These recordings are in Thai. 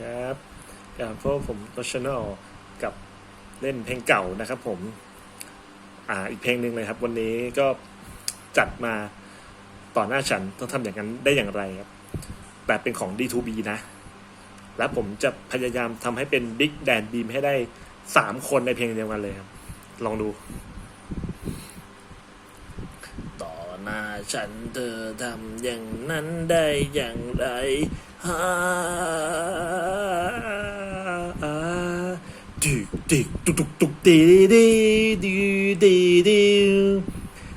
ครับกับพวกผมตัวชแนลกับเล่นเพลงเก่านะครับผม อ่าอีกเพลงหนึ่งเลยครับ วันนี้ก็จัดมาต่อหน้าฉันต้องทำอย่างนั้นได้อย่างไรครับ แบบเป็นของ D2B นะ แล้วผมจะพยายามทำให้เป็น Big d a n Beam ให้ได้สามคนในเพลงเดียวกันเลยครับ ลองดู ต่อหน้าฉันเธอทำอย่างนั้นได้อย่างไรฮาดึกดึกตุกตุกตุกตีดีดีดีดี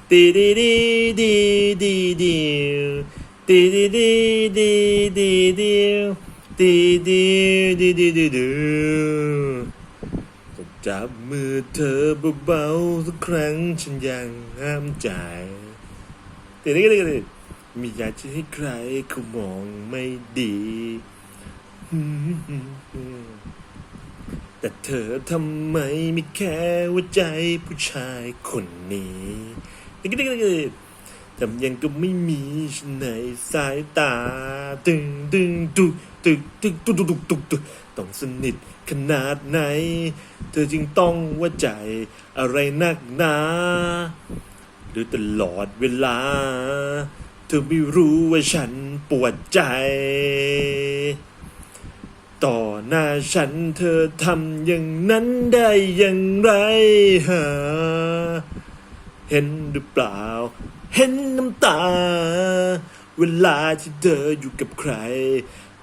ตีดีดีดีดีดีตีดีดีดีดีดีตีดีดีดีดีดีจับมือเธอเบาๆสักครั้งฉันยังห้ามใจ ดี๋ยวนี้ก็ได้มีอยากจะให้ใครเขามองไม่ดี แต่เธอทำไมไม่แค่ว่าใจผู้ชายคนนี้เดี๋ยวก็ได้ทำยังก็ไม่มีฉันในสายตา ตึงตึงตุกตึกตึกตุกตุกตุกตุกตุกต้องสนิทขนาดไหน เธอจึงต้องว่าใจอะไรนักหนา หรือตลอดเวลา เธอไม่รู้ว่าฉันปวดใจ ต่อหน้าฉันเธอทำอย่างนั้นได้อย่างไรฮะเห็นหรือเปล่า เห็นน้ำตา เวลาที่เธออยู่กับใคร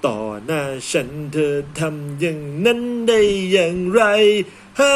ต่อหน้าฉันเธอทำอย่างนั้นได้อย่างไรฮะ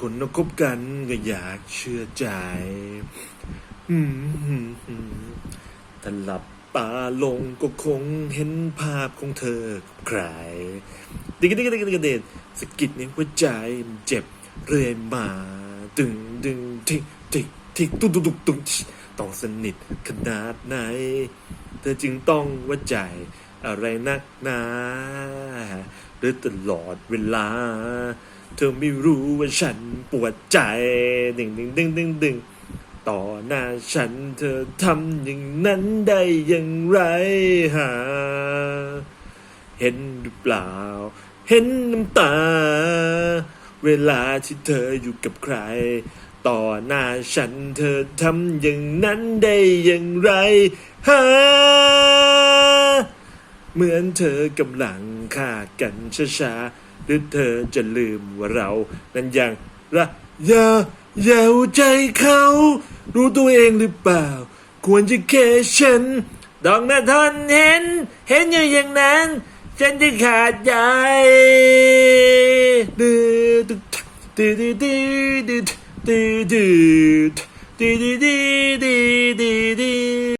คนเราคบกันก็อยากเชื่อใจอืถ้าหลับตาลงก็คงเห็นภาพของเธอกับใครดิกดิกดิกดิกเดิกสกิดในหัวใจมันเจ็บเรื่อยมาตึงดึงทิกทิกทิกตุกตุกตุกตุกต้องสนิทขนาดไหน เธอจึงต้องว่าใจอะไรนักหนาหรือตลอดเวลา เธอไม่รู้ว่าฉันปวดใจดึงดึงดึงดึงดึงต่อหน้าฉันเธอทำอย่างนั้นได้อย่างไรฮะเห็นหรือเปล่า เห็นน้ำตา เวลาที่เธออยู่กับใคร ต่อหน้าฉันเธอทำอย่างนั้นได้อย่างไรฮะเหมือนเธอกำลังฆ่ากันช้าๆ หรือเธอจะลืมว่าเรา นั้นยังรักอย่าอย่าเอาใจเขา รู้ตัวเองหรือเปล่า ควรจะแค่ฉันดอกนาทอนเห็น เห็นอยู่อย่างนั้น ฉันจะขาดใจดื้อตึกดื้อดื้อดื้อดื้อดื้อดื้อดื้อดื้อดื้อดื้อดื้อ